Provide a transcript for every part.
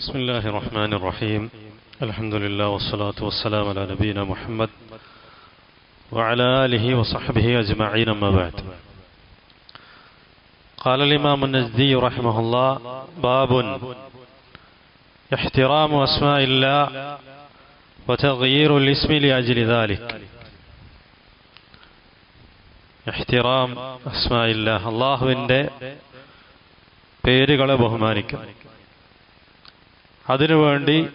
بسم الله الرحمن الرحيم الحمد لله والصلاة والسلام على نبينا محمد وعلى آله وصحبه أجمعين أما بعد قال الإمام النجدي رحمه الله باب احترام أسماء الله وتغيير الاسم لأجل ذلك احترام أسماء الله അള്ളാഹുവിൻ്റെ പേരുകളെ ബഹുമാനിക്കും അതിനുവേണ്ടി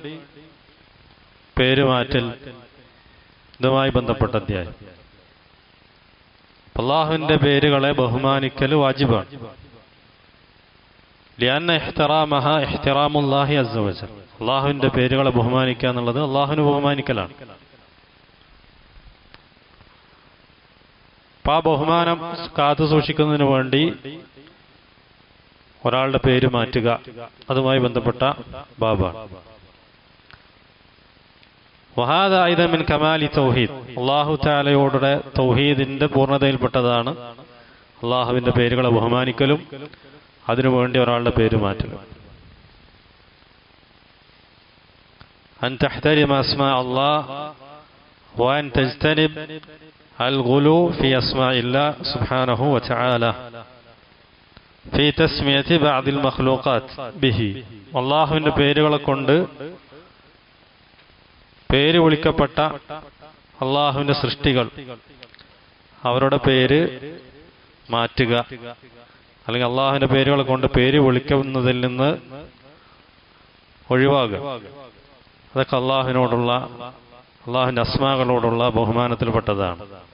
പേരുമാറ്റൽ ഇതുമായി ബന്ധപ്പെട്ട അധ്യായം. അള്ളാഹുവിന്റെ പേരുകളെ ബഹുമാനിക്കൽ വാജിബാണ്. അള്ളാഹുവിന്റെ പേരുകളെ ബഹുമാനിക്കുക എന്നുള്ളത് അള്ളാഹുവിന് ബഹുമാനിക്കലാണ്. അപ്പൊ ആ ബഹുമാനം കാത്തു സൂക്ഷിക്കുന്നതിന് വേണ്ടി ഒരാളുടെ പേര് മാറ്റുക അതുമായി ബന്ധപ്പെട്ട ബാബാണ് വഹാദ ഐതമിൻ കമാലി തൗഹീദ് അള്ളാഹു താലയോടെ തൗഹീദിന്റെ പൂർണ്ണതയിൽപ്പെട്ടതാണ് അള്ളാഹുവിന്റെ പേരുകളെ ബഹുമാനിക്കലും അതിനുവേണ്ടി ഒരാളുടെ പേര് മാറ്റലും أن تحترم أسماء الله وأن تجتنب الغلو في أسماء الله سبحانه وتعالى അള്ളാഹുവിന്റെ പേരുകളെ കൊണ്ട് പേര് വിളിക്കപ്പെട്ട അള്ളാഹുവിന്റെ സൃഷ്ടികൾ. അവരുടെ പേര് മാറ്റുക. അല്ലെങ്കിൽ അള്ളാഹുവിന്റെ പേരുകളെ കൊണ്ട് പേര് വിളിക്കുന്നതിൽ നിന്ന് ഒഴിവാകുക. അതൊക്കെ അള്ളാഹുവിനോടുള്ള അള്ളാഹുവിന്റെ അസ്മാകളോടുള്ള ബഹുമാനത്തിൽപ്പെട്ടതാണ്.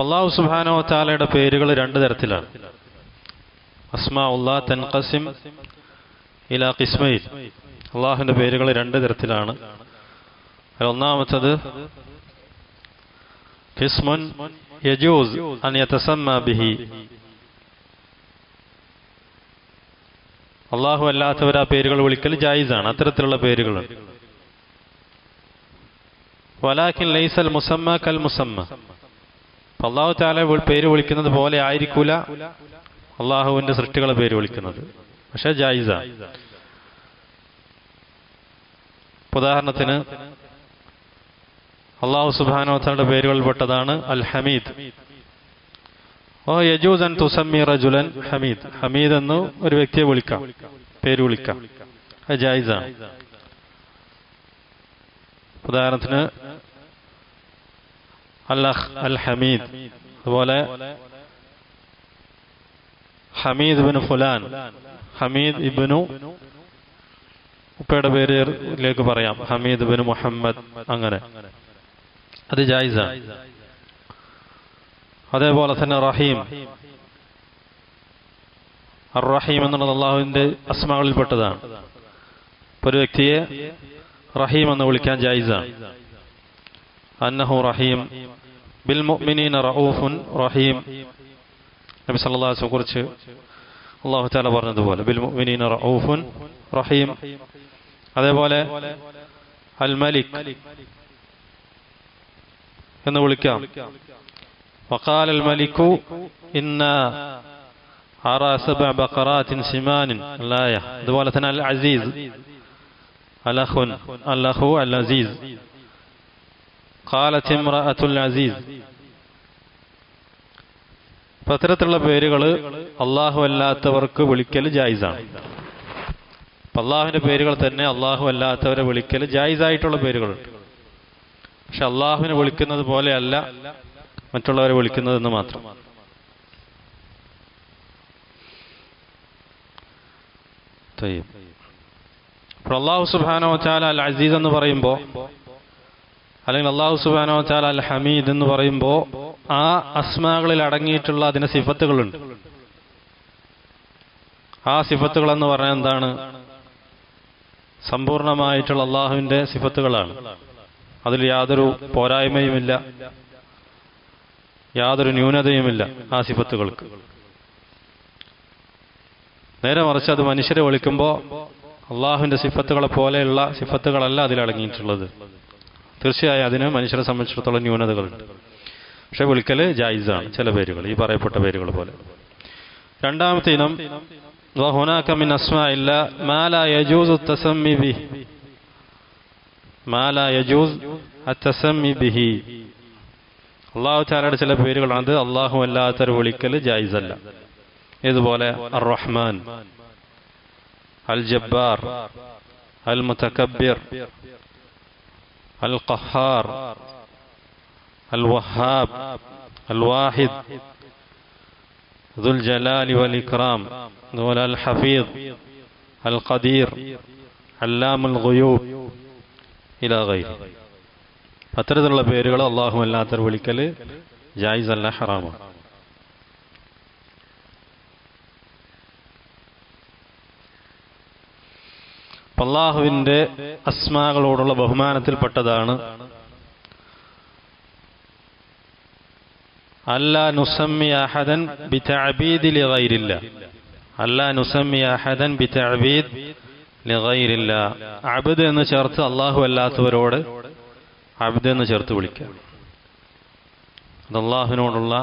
അള്ളാഹു സുബാനോ താലയുടെ പേരുകൾ രണ്ട് തരത്തിലാണ്. അസ്മാ തൻഖസിം ഇലാ കിസ്മയിൽ അള്ളാഹുവിന്റെ പേരുകൾ രണ്ട് തരത്തിലാണ്. ഒന്നാമത്തത് കിസ്മുൻ യജൂസ് ബിഹി. അള്ളാഹു അല്ലാത്തവർ ആ പേരുകൾ വിളിക്കൽ ജായിസാണ് അത്തരത്തിലുള്ള പേരുകൾ. വലാഖിൻ ലൈസൽ മുസമ്മ കൽ മുസമ്മ. അള്ളാഹു താല പേര് വിളിക്കുന്നത് പോലെ ആയിരിക്കൂല. അള്ളാഹുവിന്റെ സൃഷ്ടികളെ പേര് വിളിക്കുന്നത്. പക്ഷെ ജായിസ. ഉദാഹരണത്തിന് അള്ളാഹു സുബാനോത്തയുടെ പേരുകളിൽപ്പെട്ടതാണ് അൽ ഹമീദ് ഓ യജൂസ് അൻ തുസമ്മി റജുലൻ ഹമീദ്. ഹമീദ് എന്ന് ഒരു വ്യക്തിയെ വിളിക്കാം. പേര് വിളിക്കാം. അത് ജായിസാണ് ഉദാഹരണത്തിന് അല്ലഹ് അൽ ഹമീദ് അതുപോലെ ഹമീദ് ബിൻ ഫുലാൻ. ഹമീദ് ഇബിനു ഉപ്പയുടെ പേരിലേക്ക് പറയാം. ഹമീദ് ബിൻ മുഹമ്മദ് അങ്ങനെ. അത് ജായിസാണ് അതേപോലെ തന്നെ റഹീം. അർ റഹീം എന്നുള്ളത് അള്ളാഹുവിന്റെ അസ്മകളിൽപ്പെട്ടതാണ്. ഒരു വ്യക്തിയെ റഹീം എന്ന് വിളിക്കാൻ ജായിസാണ് അന്നഹു റഹീം ബിൽ മുഅ്മിനീന റഊഫുൻ റഹീം നബി സല്ലല്ലാഹു അലൈഹി കുറിച്ച് അള്ളാഹു തആല പറഞ്ഞതുപോലെ ബിൽ മുഅ്മിനീന റഊഫുൻ റഹീം അതേപോലെ അൽ മലിക് എന്ന് വിളിക്കാം وقال الملك إنا أرى سبع بقرات سمان الآية അതുപോലെ തന്നെ അൽ അസീസ് അലഖുൻ കാലത്ത് ഇമ്രഅത്തുൽ അസീസ്. അപ്പം അത്തരത്തിലുള്ള പേരുകൾ അള്ളാഹു അല്ലാത്തവർക്ക് വിളിക്കൽ ജായിസാണ്. അള്ളാഹുവിന്റെ പേരുകൾ തന്നെ അള്ളാഹു അല്ലാത്തവരെ വിളിക്കൽ ജായിസായിട്ടുള്ള പേരുകളുണ്ട് പക്ഷെ അള്ളാഹുവിനെ വിളിക്കുന്നത് പോലെയല്ല മറ്റുള്ളവരെ വിളിക്കുന്നതെന്ന് മാത്രം. അപ്പോൾ അള്ളാഹു സുബാനോ ചാല അൽ അസീസ് എന്ന് പറയുമ്പോ അല്ലെങ്കിൽ അള്ളാഹു സുബാനോ ചാല അൽ ഹമീദ് എന്ന് പറയുമ്പോൾ ആ അസ്മാകളിൽ അടങ്ങിയിട്ടുള്ള അതിന് സിഫത്തുകളുണ്ട്. ആ സിഫത്തുകൾ എന്ന് പറഞ്ഞാൽ എന്താണ്? സമ്പൂർണമായിട്ടുള്ള അള്ളാഹുവിന്റെ സിഫത്തുകളാണ്. അതിൽ യാതൊരു പോരായ്മയുമില്ല. യാതൊരു ന്യൂനതയുമില്ല ആ സിഫത്തുകൾക്ക്. നേരെ മറിച്ച് അത് മനുഷ്യരെ വിളിക്കുമ്പോൾ അള്ളാഹുവിന്റെ സിഫത്തുകളെ പോലെയുള്ള സിഫത്തുകളല്ല അതിൽ അടങ്ങിയിട്ടുള്ളത്. തീർച്ചയായും അതിന് മനുഷ്യരെ സംബന്ധിച്ചിടത്തോളം ന്യൂനതകളുണ്ട് പക്ഷെ വിളിക്കൽ ജായിസാണ് ചില പേരുകൾ ഈ പറയപ്പെട്ട പേരുകൾ പോലെ രണ്ടാമത്തെ ഇനം وهناك من أسماء الله ما لا يجوز التسمي به ما لا يجوز التسمي به അള്ളാഹു താലയുടെ ചില പേരുകളാണ് അള്ളാഹു അല്ലാത്തൊരു വിളിക്കൽ ജായിസല്ല ഇതുപോലെ അർ റഹ്മാൻ അൽ ജബ്ബാർ അൽ മുതക്കബിർ അൽ ഖഹാർ അൽ വഹാബ് അൽ വാഹിദ് ذو الجلال والإكرام അതുപോലെ അൽ ഹഫീദ് അൽ ഖദീർ അല്ലാം അൽ ഗുയൂബ് ഇലാ ഗൈർ അത്തരത്തിലുള്ള പേരുകൾ അള്ളാഹു അല്ലാത്തവർ വിളിക്കൽ ജായിസ് അല്ല ഹറാമാണ് അള്ളാഹുവിന്റെ അസ്മാകളോടുള്ള ബഹുമാനത്തിൽപ്പെട്ടതാണ്. അല്ലാ നുസമ്മി അഹദൻ ബിതഅബീദ് ലിഗൈരില്ല. അല്ലാ നുസമ്മി അഹദൻ ബിതഅബീദ് ലിഗൈരില്ല. അബ്ദ് എന്ന് ചേർത്ത് അള്ളാഹു അല്ലാത്തവരോട് അബ്ദ് എന്ന് ചേർത്ത് വിളിക്കുക അത് അള്ളാഹുവിനോടുള്ള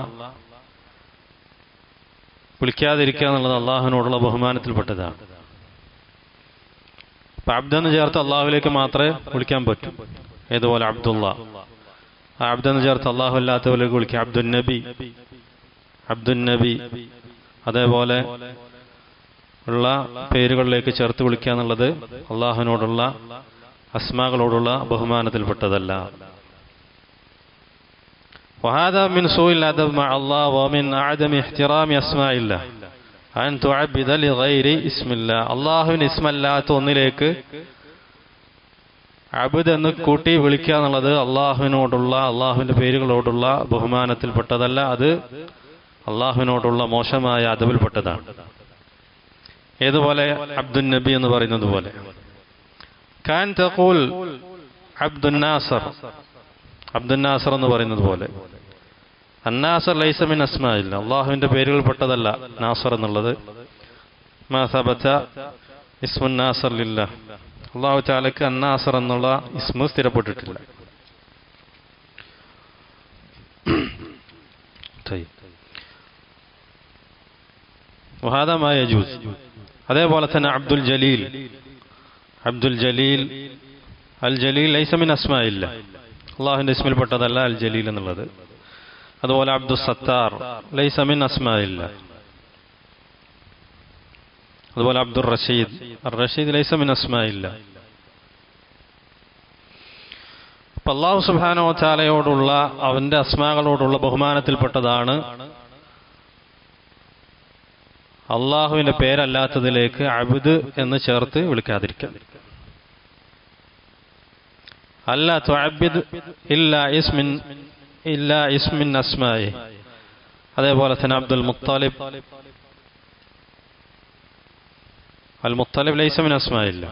വിളിക്കാതിരിക്കുക എന്നുള്ളത് അള്ളാഹുവിനോടുള്ള ബഹുമാനത്തിൽപ്പെട്ടതാണ്. അപ്പൊ അബ്ദെന്ന് ചേർത്ത് അള്ളാഹുവിലേക്ക് മാത്രമേ വിളിക്കാൻ പറ്റൂ ഏതുപോലെ അബ്ദുള്ള ആ അബ്ദെന്ന് ചേർത്ത് അള്ളാഹു അല്ലാത്തവരിലേക്ക് വിളിക്കുക അബ്ദുൽ നബി അബ്ദുൽ നബി അതേപോലെ ഉള്ള പേരുകളിലേക്ക് ചേർത്ത് വിളിക്കുക എന്നുള്ളത് അള്ളാഹുവിനോടുള്ള അസ്മാകളോടുള്ള ബഹുമാനത്തിൽപ്പെട്ടതല്ല وهذا من سوء الأدب مع الله ومن عدم احترام أسماء الله അള്ളാഹുവിന് ഇസ്മല്ലാത്ത ഒന്നിലേക്ക് അബുദ് എന്ന് കൂട്ടി വിളിക്കുക എന്നുള്ളത് അള്ളാഹുവിനോടുള്ള അള്ളാഹുവിന്റെ പേരുകളോടുള്ള ബഹുമാനത്തിൽപ്പെട്ടതല്ല അത് അള്ളാഹുവിനോടുള്ള മോശമായ അദബിൽപ്പെട്ടതാണ് ഏതുപോലെ? അബ്ദുൽ നബി എന്ന് പറയുന്നത് പോലെ. കാൻ തഖൂൽ അബ്ദുൽ നാസർ. അബ്ദുൽ നാസർ എന്ന് പറയുന്നത് പോലെ. അന്നാസർ ലൈസമിൻ അസ്മാല്ല അള്ളാഹുവിന്റെ പേരുകൾ പെട്ടതല്ല നാസർ എന്നുള്ളത്. ഇസ്മുൻ നാസർ ഇല്ല അള്ളാഹു ചാലക്ക് അന്നാസർ എന്നുള്ള ഇസ്മു സ്ഥിരപ്പെട്ടിട്ടില്ല. അതേപോലെ തന്നെ അബ്ദുൽ ജലീൽ. അബ്ദുൽ ജലീൽ അൽ ജലീൽ ലൈസമിൻ അസ്മാല്ല അള്ളാഹുവിന്റെ ഇസ്മിൽ പെട്ടതല്ല അൽ ജലീൽ എന്നുള്ളത്. അതുപോലെ അബ്ദുൽ സത്താർ ലൈസമിൻ അസ്മായില്ല അതുപോലെ അബ്ദുൾ റഷീദ് റഷീദ് ലൈസമിൻ അസ്മായില്ല അപ്പൊ അള്ളാഹു സുബാനോ ചാലയോടുള്ള അവന്റെ അസ്മാകളോടുള്ള ബഹുമാനത്തിൽപ്പെട്ടതാണ് അള്ളാഹുവിന്റെ പേരല്ലാത്തതിലേക്ക് അബുദ് എന്ന് ചേർത്ത് വിളിക്കാതിരിക്കാം അല്ല തുഅബ്ബിദ് ഇല്ല ഇസ്മിൻ ഇല്ല ഇസ്മിൻ അസ്മായി അതേപോലെ തന്നെ അബ്ദുൽ മുത്താലിബ് അൽ മുത്തലിബ് ലൈസമിൻ അസ്മായില്ല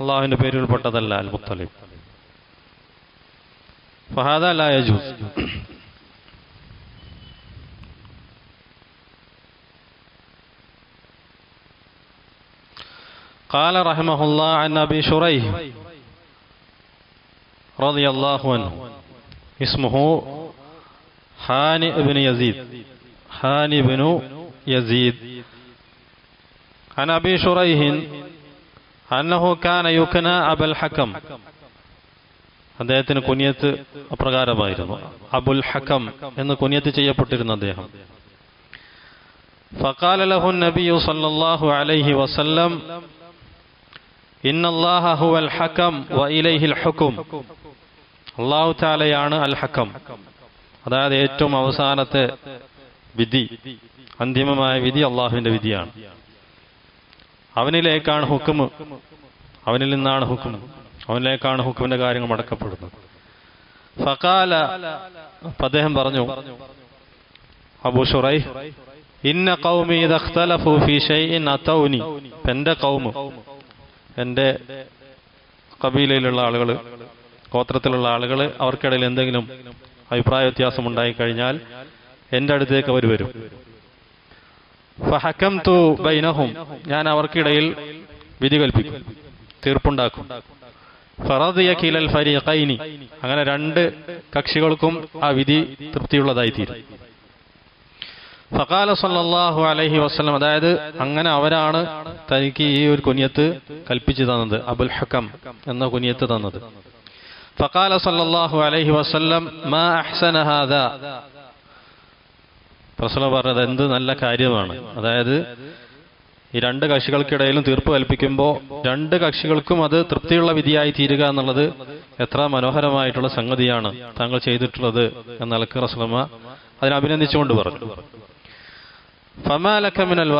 അള്ളാഹുവിന്റെ പേരുൾപ്പെട്ടതല്ല അൽ മുത്തലിബ് فهذا لا يجوز قال رحمه الله عن أبي شريح رضي الله عنه اسمه هاني بن يزيد هاني بن يزيد عن أبي شريح أنه كان يكنى أبا الحكم അദ്ദേഹത്തിന് കുനിയത്ത് അപ്രകാരമായിരുന്നു അബുൽ ഹക്കം എന്ന് കുനിയത്ത് ചെയ്യപ്പെട്ടിരുന്ന അദ്ദേഹം فقال له النبي صلى الله عليه وسلم إن الله هو الحكم وإليه الحكم അള്ളാഹു താലയാണ് അൽ ഹക്കം അതായത് ഏറ്റവും അവസാനത്തെ വിധി അന്തിമമായ വിധി അള്ളാഹുവിന്റെ വിധിയാണ്. അവനിലേക്കാണ് ഹുക്കും അവനിൽ നിന്നാണ് ഹുക്കും അവനിലേക്കാണ് ഹുക്കുമിന്റെ കാര്യങ്ങൾ അടക്കപ്പെടുന്നത്. അപ്പൊ അദ്ദേഹം പറഞ്ഞു അബു ഷുറൈ ഇന്ന കൗമി എന്റെ കൗമ് എന്റെ കബീലയിലുള്ള ആളുകൾ ഗോത്രത്തിലുള്ള ആളുകൾ അവർക്കിടയിൽ എന്തെങ്കിലും അഭിപ്രായ വ്യത്യാസം ഉണ്ടായിക്കഴിഞ്ഞാൽ എന്റെ അടുത്തേക്ക് അവർ വരും. ഫഹക്കം തു ബൈനഹും ഞാൻ അവർക്കിടയിൽ വിധി കൽപ്പിക്കും തീർപ്പുണ്ടാക്കും. ഫറദിയ ഫരീഖൈനി അങ്ങനെ രണ്ട് കക്ഷികൾക്കും ആ വിധി തൃപ്തിയുള്ളതായി തീരും ഫഖാല സല്ലല്ലാഹു അലൈഹി വസല്ലം അതായത് അങ്ങനെ അവരാണ് തനിക്ക് ഈ ഒരു കുനിയത്ത് കൽപ്പിച്ചു തന്നത് അബുൽ ഹക്കം എന്ന കുനിയത്ത് തന്നത്. ഫഖാല الله عليه وسلم ما അഹ്സന هذا? പ്രശ്നം പറഞ്ഞത് എന്ത് നല്ല കാര്യമാണ്. അതായത് ഈ രണ്ട് കക്ഷികൾക്കിടയിലും തീർപ്പ് കൽപ്പിക്കുമ്പോൾ രണ്ട് കക്ഷികൾക്കും അത് തൃപ്തിയുള്ള വിധിയായി തീരുക എന്നുള്ളത് എത്ര മനോഹരമായിട്ടുള്ള സംഗതിയാണ് താങ്കൾ ചെയ്തിട്ടുള്ളത് എന്ന അലക്ക് റസ്ലമ അതിനെ അഭിനന്ദിച്ചുകൊണ്ട് പറഞ്ഞു. ഫമാലക്കമിനൽ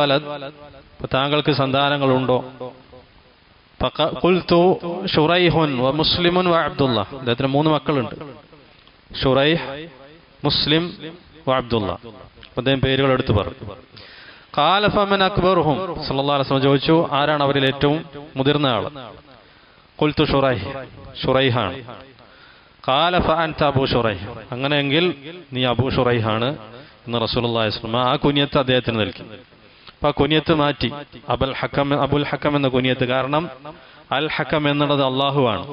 ഇപ്പൊ താങ്കൾക്ക് സന്താനങ്ങളുണ്ടോ? ഖുൽതു ഷുറൈഹുൻ വ മുസ്ലിമുൻ വ അബ്ദുള്ള. അദ്ദേഹത്തിന് മൂന്ന് മക്കളുണ്ട്. ഷുറൈഹ് മുസ്ലിം വ അബ്ദുള്ള. അദ്ദേഹം പേരുകൾ എടുത്തു പറഞ്ഞു. കാലഫമൻ അക്ബർഹും സല്ലല്ലാഹു അലൈഹി ചോദിച്ചു ആരാണ് അവരിൽ ഏറ്റവും മുതിർന്ന ആൾ? ഖുൽതു ഷുറൈഹ് ഷുറൈഹാണ്. കാലഫ അൻത അബൂ ഷുറൈഹ്. അങ്ങനെയെങ്കിൽ നീ അബു ഷുറൈഹാണ് എന്ന് സ്വല്ലല്ലാഹു അലൈഹി ആ കുഞ്ഞത്ത് അദ്ദേഹത്തിന് നൽകി. അപ്പൊ കുനിയത്ത് മാറ്റി. അബൽ ഹക്കം അബുൽ ഹക്കം എന്ന കുനിയത്ത്. കാരണം അൽ ഹക്കം എന്നുള്ളത് അള്ളാഹുവാണ്.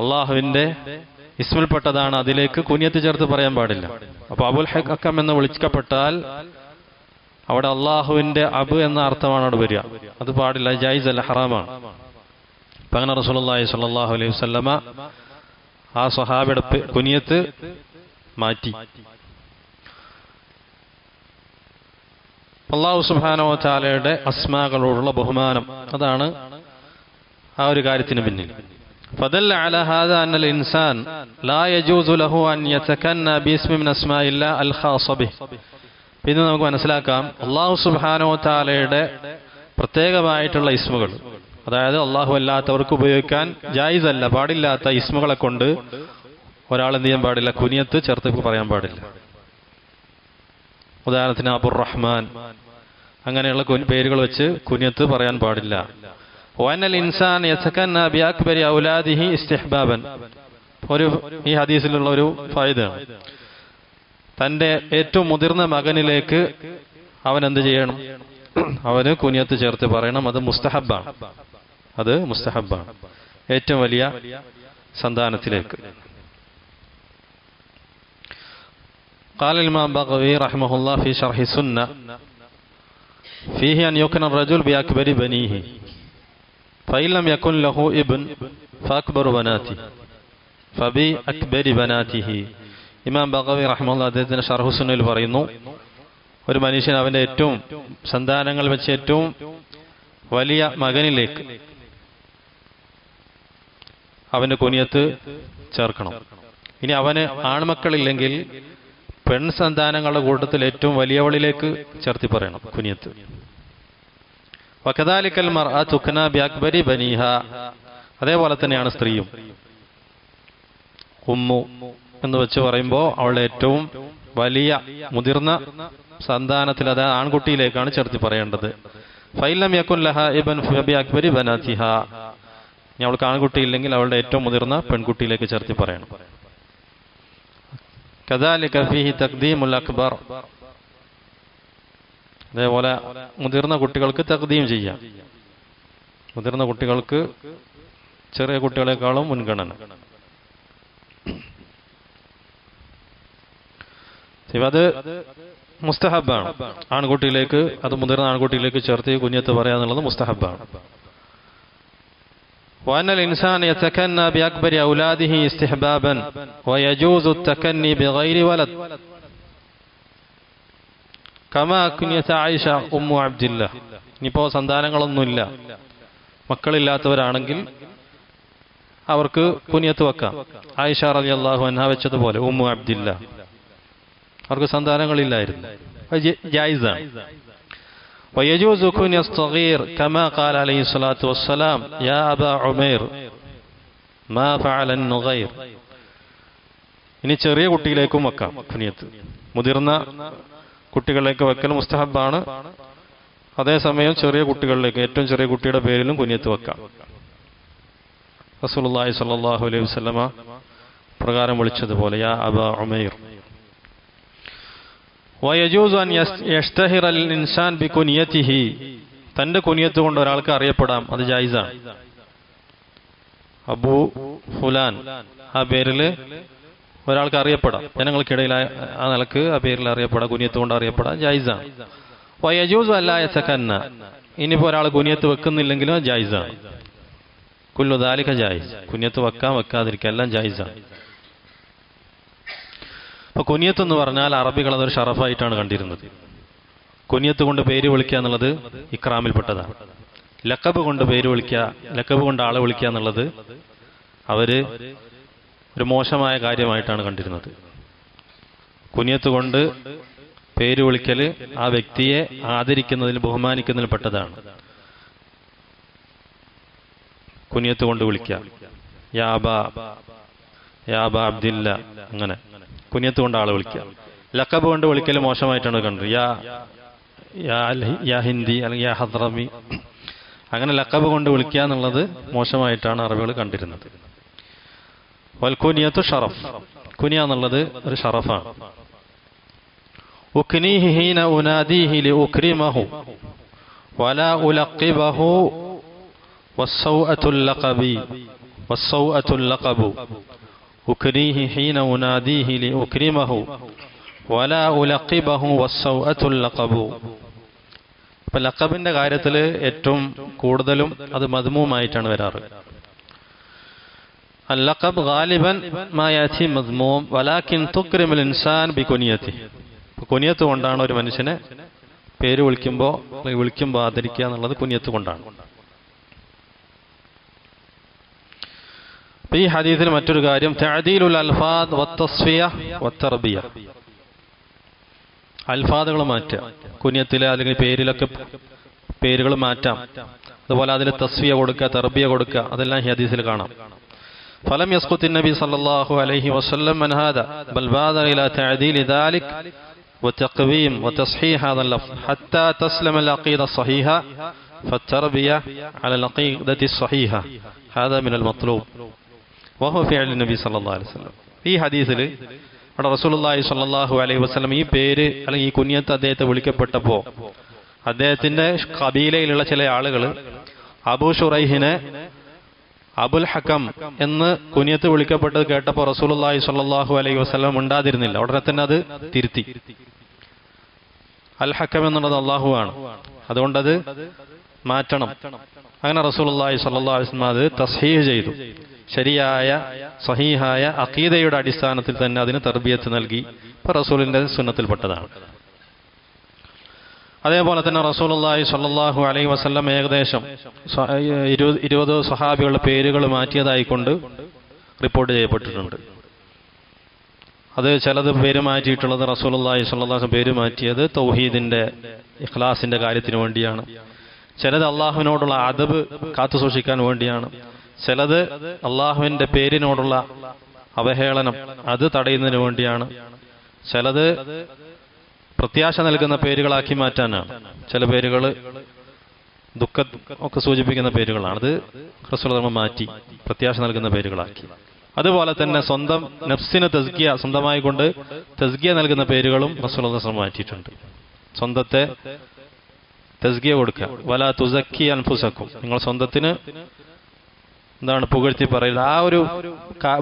അള്ളാഹുവിന്റെ ഇസ്മിൽപ്പെട്ടതാണ്. അതിലേക്ക് കുനിയത്ത് ചേർത്ത് പറയാൻ പാടില്ല. അപ്പൊ അബുൽ ഹക്കം എന്ന് വിളിക്കപ്പെട്ടാൽ അവിടെ അള്ളാഹുവിന്റെ അബ് എന്ന അർത്ഥമാണ് അവിടെ വരിക. അത് പാടില്ല. ജൈസ് അല്ല ഹറാമാണ്. അപ്പൊ അങ്ങനെ സ്വല്ലല്ലാഹു അലൈഹി വസ്ലമ ആ സ്വഹാബിയുടെ കുനിയത്ത് മാറ്റി. അള്ളാഹു സുബ്ഹാനഹു വതആലയുടെ അസ്മാകളോടുള്ള ബഹുമാനം അതാണ് ആ ഒരു കാര്യത്തിന് പിന്നിൽ فدل على هذا أن الإنسان لا يجوز له أن يتكنى باسم من أسماء الله الخاصة به പിന്നെ നമുക്ക് മനസ്സിലാക്കാം അള്ളാഹു സുബ്ഹാനഹു വതആലയുടെ പ്രത്യേകമായിട്ടുള്ള ഇസ്മുകൾ അതായത് അള്ളാഹു അല്ലാത്തവർക്ക് ഉപയോഗിക്കാൻ ജായിസ് അല്ല പാടില്ലാത്ത ഇസ്മുകളെ കൊണ്ട് ഒരാൾ എന്ത് ചെയ്യാൻ പാടില്ല കുനിയത്ത് ചേർത്ത് പറയാൻ പാടില്ല ഉദാഹരണത്തിന് അബുർ റഹ്മാൻ. അങ്ങനെയുള്ള പേരുകൾ വെച്ച് കുനിയത്ത് പറയാൻ പാടില്ല. വനൽ ഇൻസാൻ ഔലാദിഹി ഇസ്തിഹ്ബാബൻ. ഒരു ഈ ഹദീസിലുള്ള ഒരു ഫായിദാണ് തന്റെ ഏറ്റവും മുതിർന്ന മകനിലേക്ക് അവൻ എന്ത് ചെയ്യണം? അവന് കുനിയത്ത് ചേർത്ത് പറയണം അത് മുസ്തഹബാണ് അത് മുസ്തഹബാണ് ഏറ്റവും വലിയ സന്താനത്തിലേക്ക്. قال الإمام بغوي رحمه الله في شرح السنة فيه أن يكن الرجل بأكبر بنيه فإن لم يكن له ابن فأكبر بناته فبأكبر بناته ഇമാം ബഗവി റഹ്മുള്ള അദ്ദേഹത്തിന്റെ ഷർഹുസുനിൽ പറയുന്നു ഒരു മനുഷ്യൻ അവന്റെ ഏറ്റവും സന്താനങ്ങൾ വെച്ച് ഏറ്റവും വലിയ മകനിലേക്ക് അവന്റെ കുനിയത്ത് ചേർക്കണം ഇനി അവന് ആൺമക്കളില്ലെങ്കിൽ പെൺ സന്താനങ്ങളുടെ കൂട്ടത്തിൽ ഏറ്റവും വലിയവളിലേക്ക് ചേർത്തി പറയണം കുനിയത്ത്. വക്കദാലിക്കൽ മർ തുഖ്ന ബിഅക്ബരി ബനീഹ. അതേപോലെ തന്നെയാണ് സ്ത്രീയും. ഉമ്മു എന്ന് വെച്ച് പറയുമ്പോൾ അവൾ ഏറ്റവും വലിയ മുതിർന്ന സന്താനത്തിൽ അത് ആൺകുട്ടിയിലേക്കാണ് ചേർത്തി പറയേണ്ടത്. ഫൈലം യക്കുൻ ലഹ ഇബൻ ഫബി അക്ബരി ബനാത്തിഹ ഇനി അവൾക്ക് ആൺകുട്ടിയില്ലെങ്കിൽ അവളുടെ ഏറ്റവും മുതിർന്ന പെൺകുട്ടിയിലേക്ക് ചേർത്തി പറയണം. കദാലിക ഫീഹി തഖ്ദീമുൽ അക്ബർ അതേപോലെ മുതിർന്ന കുട്ടികൾക്ക് തഖ്ദീം ചെയ്യാം. മുതിർന്ന കുട്ടികൾക്ക് ചെറിയ കുട്ടികളെക്കാളും മുൻഗണന. അത് മുസ്തഹബാണ്. ആൺകുട്ടിയിലേക്ക് അത് മുതിർന്ന ആൺകുട്ടിയിലേക്ക് ചേർത്ത് കുഞ്ഞത്ത് പറയാന്നുള്ളത് മുസ്തഹബാണ്. وأن الإنسان يتكنى بأكبر أولاده استحبابا ويجوز التكني بغير ولد كما كنية عائشة أم عبد الله ഇനിയിപ്പോൾ സന്താനങ്ങളൊന്നുമില്ല മക്കളില്ലാത്തവരാണെങ്കിൽ അവർക്ക് കുനിയത്ത് വെക്കാം ആയിഷ റലി അള്ളാഹു അൻഹ വെച്ചതുപോലെ ഉമ്മു അബ്ദില്ല അവർക്ക് സന്താനങ്ങളില്ലായിരുന്നു അത് ജ- ജായിസാണ് ويجوز كنية الصغير كما قال عليه الصلاة والسلام يا أبا عمير ما فعل النغير ഇനി ചെറിയ കുട്ടിയിലേക്കും വെക്കാം കുനിയത്ത് മുതിർന്ന കുട്ടികളിലേക്ക് വെക്കൽ മുസ്തഹബാണ് അതേസമയം ചെറിയ കുട്ടികളിലേക്ക് ഏറ്റവും ചെറിയ കുട്ടിയുടെ പേരിലും കുനിയത്ത് വെക്കാം റസൂലുള്ളാഹി സ്വല്ലല്ലാഹു അലൈഹി വസല്ലമ പ്രകാരം വിളിച്ചതുപോലെ യാ അബാ ഉമൈർ വയജൂസ് അൻ يشتهر അൽ ഇൻസാൻ ബി കുനിയത്തിഹി. കുനിയത്ത് കൊണ്ട് ഒരാൾക്ക് അറിയപ്പെടാം. അത് ജായിസാണ് അബു ഫുലാൻ. ആ പേരിൽ ഒരാൾക്ക് അറിയപ്പെടാം. ജനങ്ങൾക്കിടയിൽ ആ- നിലയ്ക്ക് ആ പേരിൽ അറിയപ്പെടാം. കുനിയത്ത് കൊണ്ട് അറിയപ്പെടാം. ജായിസാണ് വയജൂസ് അല്ലായ സക്കന്ന ഇനിയിപ്പോ ഒരാൾ കുനിയത്ത് വെക്കുന്നില്ലെങ്കിലും ജായിസാണ് കുല്ലുദാലിക ജായിസ്. കുനിയത്ത് വെക്കാൻ വെക്കാതിരിക്കുക എല്ലാം ജായിസാണ് അപ്പൊ കുനിയത്ത് എന്ന് പറഞ്ഞാൽ അറബികൾ അതൊരു ഷറഫായിട്ടാണ് കണ്ടിരുന്നത്. കുനിയത്ത് കൊണ്ട് പേര് വിളിക്കുക എന്നുള്ളത് ഇക്രാമിൽപ്പെട്ടതാണ് ലക്കബ് കൊണ്ട് പേര് വിളിക്കുക ലക്കബ് കൊണ്ട് ആളെ വിളിക്കുക എന്നുള്ളത് അവർ ഒരു മോശമായ കാര്യമായിട്ടാണ് കണ്ടിരുന്നത്. കുനിയത്ത് കൊണ്ട് പേര് വിളിക്കൽ ആ വ്യക്തിയെ ആദരിക്കുന്നതിൽ ബഹുമാനിക്കുന്നതിൽ പെട്ടതാണ്. കുനിയത്ത് കൊണ്ട് വിളിക്കുക. യാബ യാബ അബ്ദില്ല അങ്ങനെ. കുനിയത്ത് കൊണ്ട് ആളെ വിളിക്കുക. ലക്കബ് കൊണ്ട് വിളിക്കൽ മോശമായിട്ടാണ് കണ്ടത്. യാ യാ ഹിന്ദി അല്ലെങ്കിൽ യാ ഹദ്രമി അങ്ങനെ ലക്കബ് കൊണ്ട് വിളിക്കുക എന്നുള്ളത് മോശമായിട്ടാണ് അറബികൾ കണ്ടിരുന്നത്. വൽകുനിയത്ത് ഷറഫ്. കുനിയ എന്നുള്ളത് ഒരു ഷറഫാണ്. ഉഖ്നീഹിഹീന ഉനാദീഹിലി ഉഖ്രിമഹു. വല ലഖബി. വസ്സൗഅതുൽ വസ്സൗഅത്തുല്ലഖബു أكريه حين أناديه لأكرمه ولا ألقبه والسوءة اللقب ഇപ്പൊ ലക്കബിന്റെ കാര്യത്തിൽ ഏറ്റവും കൂടുതലും അത് മദ്മൂമായിട്ടാണ് വരാറ് اللقب غالبا ما يأتي مذموم ولكن تكرم الإنسان بكنيته കുനിയത്ത് കൊണ്ടാണ് ഒരു മനുഷ്യനെ പേര് വിളിക്കുമ്പോൾ വിളിക്കുമ്പോൾ ആദരിക്കുക എന്നുള്ളത് കുനിയത്ത് കൊണ്ടാണ് ഈ ഹദീസിൽ മറ്റൊരു കാര്യം തഅദീലുൽ അൽഫാദ് വത്തസ്ഫിയ വത്തർബിയ അൽഫാദുകൾ മാറ്റുക കുനിയത്തിലെ അല്ലെങ്കിൽ പേരിലൊക്കെ പേരുകൾ മാറ്റാം അതുപോലെ അതിൽ തസ്ഫിയ കൊടുക്കുക തർബിയ കൊടുക്കുക അതെല്ലാം ഈ ഹദീസിൽ കാണാം فلم يسقط النبي صلى الله عليه وسلم من هذا بل بادر إلى تعديل ذلك وتقويم وتصحيح هذا اللفظ حتى تسلم العقيدة الصحيحة فالتربية على العقيدة الصحيحة هذا من المطلوب നബി വസല്ലം. ഈ ഹദീസിൽ അവിടെ റസൂലുള്ളാഹി സല്ലാഹു അലൈഹി വസ്ലം ഈ പേര് അല്ലെങ്കിൽ ഈ കുഞ്ഞത്ത് അദ്ദേഹത്തെ വിളിക്കപ്പെട്ടപ്പോ അദ്ദേഹത്തിന്റെ കബീലയിലുള്ള ചില ആളുകൾ അബു ഷുറൈഹിനെ അബുൽ ഹക്കം എന്ന് കുനിയത്ത് വിളിക്കപ്പെട്ടത് കേട്ടപ്പോൾ റസൂലുള്ളാഹി സല്ലാഹു അലൈഹി വസ്ലം ഉണ്ടാതിരുന്നില്ല ഉടനെ തന്നെ അത് തിരുത്തി. അൽ ഹക്കം എന്നുള്ളത് അള്ളാഹു ആണ്. അതുകൊണ്ടത് മാറ്റണം. അങ്ങനെ സ്വല്ലല്ലാഹു അലൈഹി വസല്ലം അത് തസ്ഹീഹ് ചെയ്തു. ശരിയായ സഹീഹായ അഖീദയുടെ അടിസ്ഥാനത്തിൽ തന്നെ അതിന് തർബിയത്ത് നൽകി ഇപ്പൊ റസൂലിന്റെ സുന്നത്തിൽപ്പെട്ടതാണ്. അതേപോലെ തന്നെ റസൂലുള്ളാഹി സല്ലാഹു അലൈഹി വസല്ലം ഏകദേശം ഇരുപത് സഹാബികളുടെ പേരുകൾ മാറ്റിയതായിക്കൊണ്ട് റിപ്പോർട്ട് ചെയ്യപ്പെട്ടിട്ടുണ്ട്. അത് ചിലത് പേര് മാറ്റിയിട്ടുള്ളത് സ്വല്ലല്ലാഹു അലൈഹി പേര് മാറ്റിയത് തൗഹീദിന്റെ ഇഖ്ലാസിന്റെ കാര്യത്തിന് വേണ്ടിയാണ്. ചിലത് അള്ളാഹുവിനോടുള്ള അദബ് കാത്തുസൂക്ഷിക്കാൻ വേണ്ടിയാണ്. ചിലത് അള്ളാഹുവിന്റെ പേരിനോടുള്ള അവഹേളനം അത് തടയുന്നതിന് വേണ്ടിയാണ്. ചിലത് പ്രത്യാശ നൽകുന്ന പേരുകളാക്കി മാറ്റാനാണ്. ചില പേരുകൾ ദുഃഖ ഒക്കെ സൂചിപ്പിക്കുന്ന പേരുകളാണ്. അത് ഹ്രസ്വധർമ്മം മാറ്റി പ്രത്യാശ നൽകുന്ന പേരുകളാക്കി. അതുപോലെ തന്നെ സ്വന്തം നഫ്സിന് തസ്കിയ സ്വന്തമായി കൊണ്ട് തസ്കിയ നൽകുന്ന പേരുകളും റസൂൽ മാറ്റിയിട്ടുണ്ട്. സ്വന്തത്തെ തസ്കിയ കൊടുക്കുക. വല തുസക്കി അൻഫുസക്കും. നിങ്ങൾ സ്വന്തത്തിന് എന്താണ് പുകഴ്ത്തി പറയുന്നത്? ആ ഒരു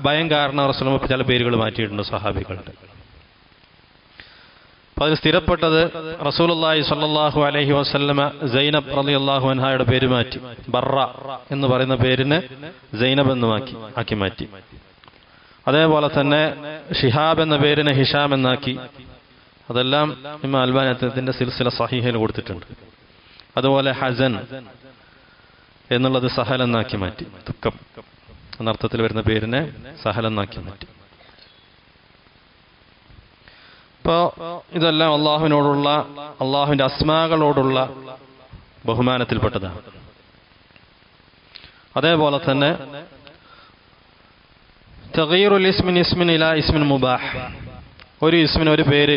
ഭയം കാരണം റസൂൽ ചില പേരുകൾ മാറ്റിയിട്ടുണ്ട് സഹാബികളുടെ അപ്പൊ അതിൽ സ്ഥിരപ്പെട്ടത് റസൂലുള്ളാഹി സ്വല്ലല്ലാഹു അലൈഹി വസല്ലമ സൈനബ് അള്ളാഹു അൻഹായുടെ പേര് മാറ്റി. ബറ എന്ന് പറയുന്ന പേരിന് സൈനബ് എന്ന് ആക്കി ആക്കി മാറ്റി. അതേപോലെ തന്നെ ഷിഹാബ് എന്ന പേരിനെ ഹിഷാം എന്നാക്കി. അതെല്ലാം ഇമ്മ അൽബാൻ അദ്ദേഹത്തിന്റെ സിൽസില സഹീഹയിൽ കൊടുത്തിട്ടുണ്ട്. അതുപോലെ ഹസൻ എന്നുള്ളത് സഹലെന്നാക്കി മാറ്റി. ദുഃഖം എന്നർത്ഥത്തിൽ വരുന്ന പേരിനെ സഹലെന്നാക്കി മാറ്റി. ഇപ്പോ ഇതെല്ലാം അള്ളാഹുവിനോടുള്ള അള്ളാഹുവിന്റെ അസ്മാകളോടുള്ള ബഹുമാനത്തിൽപ്പെട്ടതാണ്. അതേപോലെ തന്നെ ഇസ്മിൻ ഇസ്മിൻ ഇല ഇസ്മിൻ മുബാഹ്. ഒരു ഇസ്മിന് ഒരു പേര്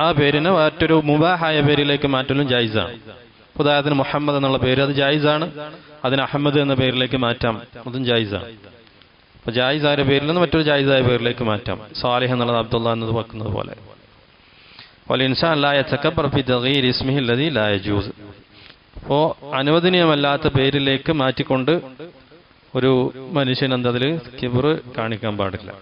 ആ പേരിനെ മറ്റൊരു മുബാഹായ പേരിലേക്ക് മാറ്റലും ജായിസാണ്. ഉദാഹരണത്തിന് മുഹമ്മദ് എന്നുള്ള പേര് അത് ജായിസാണ്. അതിന് അഹമ്മദ് എന്ന പേരിലേക്ക് മാറ്റാം. അതും ജായിസാണ്. അപ്പോൾ ജായിസ് ആയ പേരിൽ നിന്ന് മറ്റൊരു ജായിസായ പേരിലേക്ക് മാറ്റാം. സാലിഹ് എന്നുള്ളത് അബ്ദുള്ള എന്നത് വെക്കുന്നത് പോലെ. പോലെ ഇസ്മിഹി അപ്പോൾ അനുവദനീയമല്ലാത്ത പേരിലേക്ക് മാറ്റിക്കൊണ്ട് ഒരു മനുഷ്യൻ എന്തതിൽ കിബർ കാണിക്കാൻ പാടില്ല.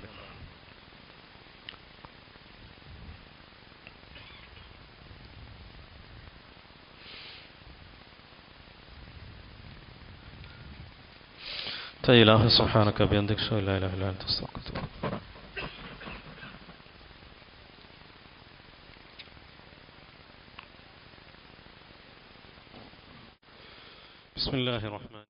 إله سبحانك بيدك لا إله إلا أنت أستغفرك. بسم الله الرحمن